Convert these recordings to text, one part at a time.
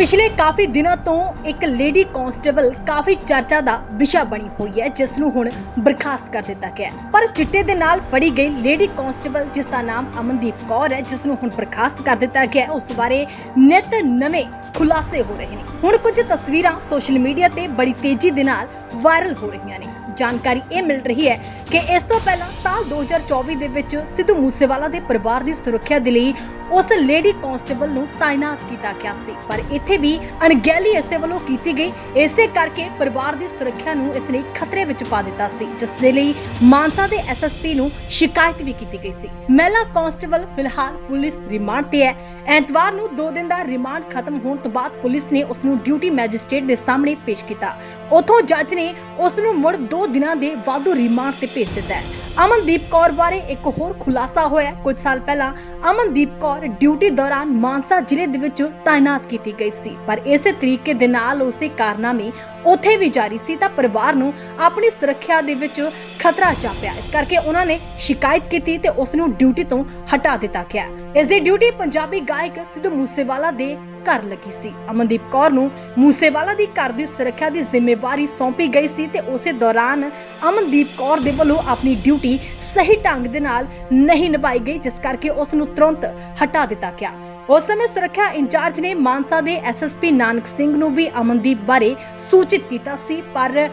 ਪਿਛਲੇ ਕਾਫੀ ਦਿਨਾਂ ਤੋਂ ਇੱਕ ਲੇਡੀ ਕਾਂਸਟੇਬਲ ਕਾਫੀ ਚਰਚਾ ਦਾ ਵਿਸ਼ਾ ਬਣੀ ਹੋਈ ਹੈ, ਜਿਸ ਨੂੰ ਹੁਣ ਬਰਖਾਸਤ ਕਰ ਦਿੱਤਾ ਗਿਆ ਪਰ ਚਿੱਟੇ ਦੇ ਨਾਲ ਫੜੀ ਗਈ ਲੇਡੀ ਕਾਂਸਟੇਬਲ, ਜਿਸ ਦਾ ਨਾਮ ਅਮਨਦੀਪ ਕੌਰ ਹੈ, ਜਿਸ ਨੂੰ ਹੁਣ ਬਰਖਾਸਤ ਕਰ ਦਿੱਤਾ ਗਿਆ ਉਸ ਬਾਰੇ ਨਿਤ ਨਵੇਂ ਖੁਲਾਸੇ ਹੋ ਰਹੇ ਨੇ। ਹੁਣ ਕੁਝ ਤਸਵੀਰਾਂ ਸੋਸ਼ਲ ਮੀਡੀਆ ਤੇ ਬੜੀ ਤੇਜ਼ੀ ਦੇ ਨਾਲ ਵਾਇਰਲ ਹੋ ਰਹੀਆਂ ਨੇ। ਜਾਣਕਾਰੀ ਇਹ ਮਿਲ ਰਹੀ ਹੈ ਕਿ ਇਸ ਤੋਂ ਪਹਿਲਾਂ ਸਾਲ 2024 ਦੇ ਵਿੱਚ ਸਿੱਧੂ ਮੂਸੇਵਾਲਾ ਦੇ ਪਰਿਵਾਰ ਦੀ ਸੁਰੱਖਿਆ ਦੇ ਲਈ ਉਸ ਲੇਡੀ ਕਾਂਸਟੇਬਲ ਨੂੰ ਤਾਇਨਾਤ ਕੀਤਾ ਗਿਆ ਸੀ। ਪਰ ਇੱਥੇ ਵੀ ਅਣਗਹਿਲੀ ਇਸ ਦੇ ਵੱਲੋਂ ਕੀਤੀ ਗਈ। ਇਸੇ ਕਰਕੇ ਪਰਿਵਾਰ ਦੀ ਸੁਰੱਖਿਆ ਨੂੰ ਇਸ ਨੇ ਖਤਰੇ ਵਿੱਚ ਪਾ ਦਿੱਤਾ ਸੀ, ਜਿਸ ਦੇ ਲਈ ਮਾਨਸਾ ਦੇ ਐਸਐਸਪੀ ਨੂੰ ਸ਼ਿਕਾਇਤ ਵੀ ਕੀਤੀ ਗਈ ਸੀ। ਮਹਿਲਾ ਕਾਂਸਟੇਬਲ ਫਿਲਹਾਲ ਪੁਲਿਸ ਰਿਮਾਂਡ ਤੇ ਹੈ। ਐਤਵਾਰ ਨੂੰ 2 ਦਿਨ ਦਾ ਰਿਮਾਂਡ ਖਤਮ ਹੋਣ ਤੋਂ ਬਾਅਦ ਪੁਲਿਸ ਨੇ ਉਸ ਨੂੰ ਡਿਊਟੀ ਮੈਜਿਸਟ੍ਰੇਟ ਦੇ ਸਾਹਮਣੇ ਪੇਸ਼ ਕੀਤਾ। ਉਥੋਂ ਜੱਜ ਨੇ ਉਸ ਨੂੰ ਮੁੜ 2 ਦਿਨਾਂ ਦੇ ਵਾਧੂ ਰਿਮਾਂਡ ਤੇ ਭੇਜ ਦਿੱਤਾ ਹੈ। ਅਮਨਦੀਪ ਕੌਰ ਬਾਰੇ ਇੱਕ ਹੋਰ ਖੁਲਾਸਾ ਹੋਇਆ ਕੁਝ ਸਾਲ ਪਹਿਲਾਂ ਅਮਨਦੀਪ ਕੌਰ ਡਿਊਟੀ ਦੌਰਾਨ ਮਾਨਸਾ ਜ਼ਿਲ੍ਹੇ ਦੇ ਵਿੱਚ ਤਾਇਨਾਤ ਕੀਤੀ ਗਈ ਸੀ। ਪਰ ਇਸੇ ਤਰੀਕੇ ਦੇ ਨਾਲ ਉਸ ਦੇ ਕਾਰਨਾਮੇ ਉੱਥੇ ਵੀ ਜਾਰੀ ਸੀ ਤਾਂ ਪਰਿਵਾਰ ਨੂੰ ਆਪਣੀ ਸੁਰੱਖਿਆ ਦੇ ਵਿੱਚ ਖਤਰਾ ਚਾਪਿਆ ਇਸ ਕਰਕੇ ਉਹਨਾਂ ਨੇ ਸ਼ਿਕਾਇਤ ਕੀਤੀ ਤੇ ਉਸ ਨੂੰ ਡਿਊਟੀ ਤੋਂ ਹਟਾ ਦਿੱਤਾ ਗਿਆ। ਇਸ ਦੀ ਡਿਊਟੀ ਪੰਜਾਬੀ ਗਾਇਕ ਸਿੱਧੂ ਮੂਸੇਵਾਲਾ ਦੇ ਘਰ ਲੱਗੀ ਸੀ। ਅਮਨਦੀਪ ਕੌਰ ਨੂੰ ਮੂਸੇਵਾਲਾ ਦੀ ਘਰ ਦੀ ਸੁਰੱਖਿਆ ਦੀ ਜ਼ਿੰਮੇਵਾਰੀ ਸੌਂਪੀ ਗਈ ਸੀ ਤੇ ਉਸੇ ਦੌਰਾਨ ਅਮਨਦੀਪ ਕੌਰ ਦੇ ਵੱਲੋਂ ਆਪਣੀ ਡਿਊਟੀ ਸਹੀ ਢੰਗ ਦੇ ਨਾਲ ਨਹੀਂ ਨਿਭਾਈ ਗਈ, ਜਿਸ ਕਰਕੇ ਉਸ ਨੂੰ ਤੁਰੰਤ ਹਟਾ ਦਿੱਤਾ ਗਿਆ। ਉਸ ਸਮੇਂ ਸੁਰੱਖਿਆ ਇੰਚਾਰਜ ਨੇ ਮਾਨਸਾ ਦੇ ਐਸਐਸਪੀ ਨਾਨਕ ਸਿੰਘ ਨੂੰ ਵੀ ਅਮਨਦੀਪ ਬਾਰੇ ਸੂਚਿਤ ਕੀਤਾ ਸੀ, ਪਰ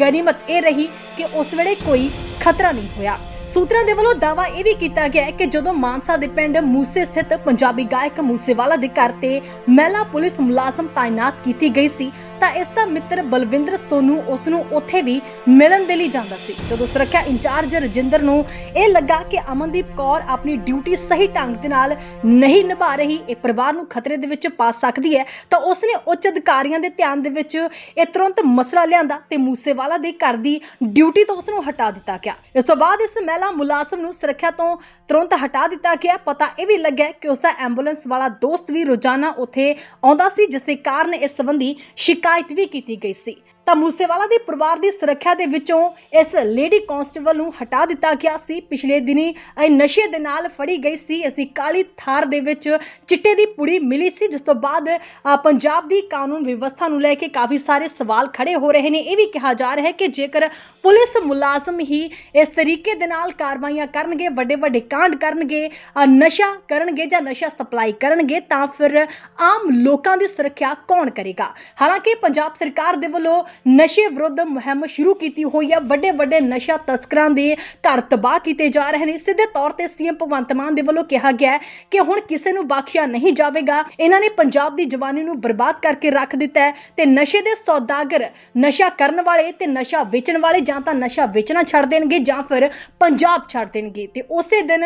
ਗਨੀਮਤ ਇਹ ਰਹੀ ਕਿ ਉਸ ਵੇਲੇ ਕੋਈ ਖਤਰਾ ਨਹੀਂ ਹੋਇਆ। ਸੂਤਰਾਂ ਦੇ ਵੱਲੋਂ ਦਾਵਾ ਇਹ ਵੀ ਕੀਤਾ ਗਿਆ ਹੈ ਕਿ ਜਦੋਂ ਮਾਨਸਾ ਦੇ ਪਿੰਡ ਮੂਸੇ ਸਥਿਤ ਪੰਜਾਬੀ ਗਾਇਕ ਮੂਸੇਵਾਲਾ ਦੇ ਘਰ ਤੇ ਮਹਿਲਾ ਪੁਲਿਸ ਮੁਲਾਜ਼ਮ ਤਾਇਨਾਤ ਕੀਤੀ ਗਈ ਸੀ ਤਾਂ ਇਸ ਦਾ ਮਿੱਤਰ ਬਲਵਿੰਦਰ ਸੋਨੂ ਉਸ ਨੂੰ ਉੱਥੇ ਵੀ ਮਿਲਣ ਦੇ ਲਈ ਜਾਂਦਾ ਸੀ। ਜਦੋਂ ਸੁਰੱਖਿਆ ਇੰਚਾਰਜ ਰਜਿੰਦਰ ਨੂੰ ਇਹ ਲੱਗਾ ਕਿ ਅਮਨਦੀਪ ਕੌਰ ਆਪਣੀ ਡਿਊਟੀ ਸਹੀ ਢੰਗ ਦੇ ਨਾਲ ਨਹੀਂ ਨਿਭਾ ਰਹੀ, ਇਹ ਪਰਿਵਾਰ ਨੂੰ ਖਤਰੇ ਦੇ ਵਿੱਚ ਪਾ ਸਕਦੀ ਹੈ, ਤਾਂ ਉਸ ਨੇ ਉੱਚ ਅਧਿਕਾਰੀਆਂ ਦੇ ਧਿਆਨ ਦੇ ਵਿੱਚ ਇਹ ਤੁਰੰਤ ਮਸਲਾ ਲਿਆਂਦਾ ਤੇ ਮੂਸੇਵਾਲਾ ਦੇ ਘਰ ਦੀ ਡਿਊਟੀ ਤੋਂ ਉਸ ਨੂੰ ਹਟਾ ਦਿੱਤਾ ਗਿਆ। ਇਸ ਤੋਂ ਬਾਅਦ ਇਸ ਮਹਿਲਾ ਮੁਲਾਜ਼ਮ ਨੂੰ ਸੁਰੱਖਿਆ ਤੋਂ ਤੁਰੰਤ ਹਟਾ ਦਿੱਤਾ ਗਿਆ। ਪਤਾ ਇਹ ਵੀ ਲੱਗਿਆ ਕਿ ਉਸ ਦਾ ਐਂਬੂਲੈਂਸ ਵਾਲਾ ਦੋਸਤ ਵੀ ਰੋਜ਼ਾਨਾ ਉੱਥੇ ਆਉਂਦਾ ਸੀ, ਜਿਸ ਦੇ ਕਾਰਨ ਇਸ ਸੰਬੰਧੀ ਸ਼ਿਕਾਇਤ ਵੀ ਕੀਤੀ ਗਈ ਸੀ ਤਾਂ ਮੂਸੇਵਾਲਾ ਦੇ ਪਰਿਵਾਰ ਦੀ ਸੁਰੱਖਿਆ ਦੇ ਵਿੱਚੋਂ ਇਸ ਲੇਡੀ ਕਾਂਸਟੇਬਲ ਨੂੰ ਹਟਾ ਦਿੱਤਾ ਗਿਆ ਸੀ। ਪਿਛਲੇ ਦਿਨੀ ਇਹ ਨਸ਼ੇ ਦੇ ਨਾਲ ਫੜੀ ਗਈ ਸੀ। ਇਸ ਦੀ ਕਾਲੀ ਥਾਰ ਦੇ ਵਿੱਚ ਚਿੱਟੇ ਦੀ ਪੁੜੀ ਮਿਲੀ ਸੀ ਜਿਸ ਤੋਂ ਬਾਅਦ ਅ, ਪੰਜਾਬ ਦੀ ਕਾਨੂੰਨ ਵਿਵਸਥਾ ਨੂੰ ਲੈ ਕੇ ਕਾਫੀ ਸਾਰੇ ਸਵਾਲ ਖੜੇ ਹੋ ਰਹੇ ਨੇ। ਇਹ ਵੀ ਕਿਹਾ ਜਾ ਰਿਹਾ ਹੈ ਕਿ ਜੇਕਰ ਪੁਲਿਸ ਮੁਲਾਜ਼ਮ ਹੀ ਇਸ ਤਰੀਕੇ ਦੇ ਨਾਲ ਕਾਰਵਾਈਆਂ ਕਰਨਗੇ ਵੱਡੇ ਵੱਡੇ ਕਾਂਡ ਕਰਨਗੇ ਅ, ਨਸ਼ਾ ਕਰਨਗੇ ਜਾਂ ਨਸ਼ਾ ਸਪਲਾਈ ਕਰਨਗੇ ਤਾਂ ਫਿਰ ਆਮ ਲੋਕਾਂ ਦੀ ਸੁਰੱਖਿਆ ਕੌਣ ਕਰੇਗਾ? ਹਾਲਾਂਕਿ ਪੰਜਾਬ ਸਰਕਾਰ ਦੇ ਵੱਲੋਂ ਨਸ਼ੇ ਵਿਰੁੱਧ ਮੁਹਿੰਮ ਸ਼ੁਰੂ ਕੀਤੀ ਹੋਈ ਹੈ ਵੱਡੇ ਵੱਡੇ ਨਸ਼ਾ ਤਸਕਰਾਂ ਦੇ ਘਰ ਤਬਾਹ ਕੀਤੇ ਜਾ ਰਹੇ ਨੇ। ਸਿੱਧੇ ਤੌਰ ਤੇ ਸੀਐਮ ਭਗਵੰਤ ਮਾਨ ਦੇ ਵੱਲੋਂ ਕਿਹਾ ਗਿਆ ਕਿ ਹੁਣ ਕਿਸੇ ਨੂੰ ਬਖਸ਼ਿਆ ਨਹੀਂ ਜਾਵੇਗਾ। ਇਹਨਾਂ ਨੇ ਪੰਜਾਬ ਦੀ ਜਵਾਨੀ ਨੂੰ ਬਰਬਾਦ ਕਰਕੇ ਰੱਖ ਦਿੱਤਾ ਹੈ ਤੇ ਨਸ਼ੇ ਦੇ ਸੌਦਾਗਰ ਨਸ਼ਾ ਕਰਨ ਵਾਲੇ ਤੇ ਨਸ਼ਾ ਵੇਚਣ ਵਾਲੇ ਜਾਂ ਤਾਂ ਨਸ਼ਾ ਵੇਚਣਾ ਛੱਡ ਦੇਣਗੇ ਜਾਂ ਫਿਰ ਪੰਜਾਬ ਛੱਡ ਦੇਣਗੇ। ਤੇ ਉਸੇ ਦਿਨ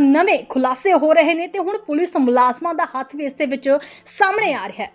ਨਵੇਂ ਖੁਲਾਸੇ ਹੋ ਰਹੇ ਨੇ ਤੇ ਹੁਣ ਪੁਲਿਸ ਮੁਲਾਜ਼ਮਾਂ ਦਾ ਹੱਥ ਵੀ ਇਸ ਦੇ ਵਿੱਚ ਸਾਹਮਣੇ ਆ ਰਿਹਾ ਹੈ।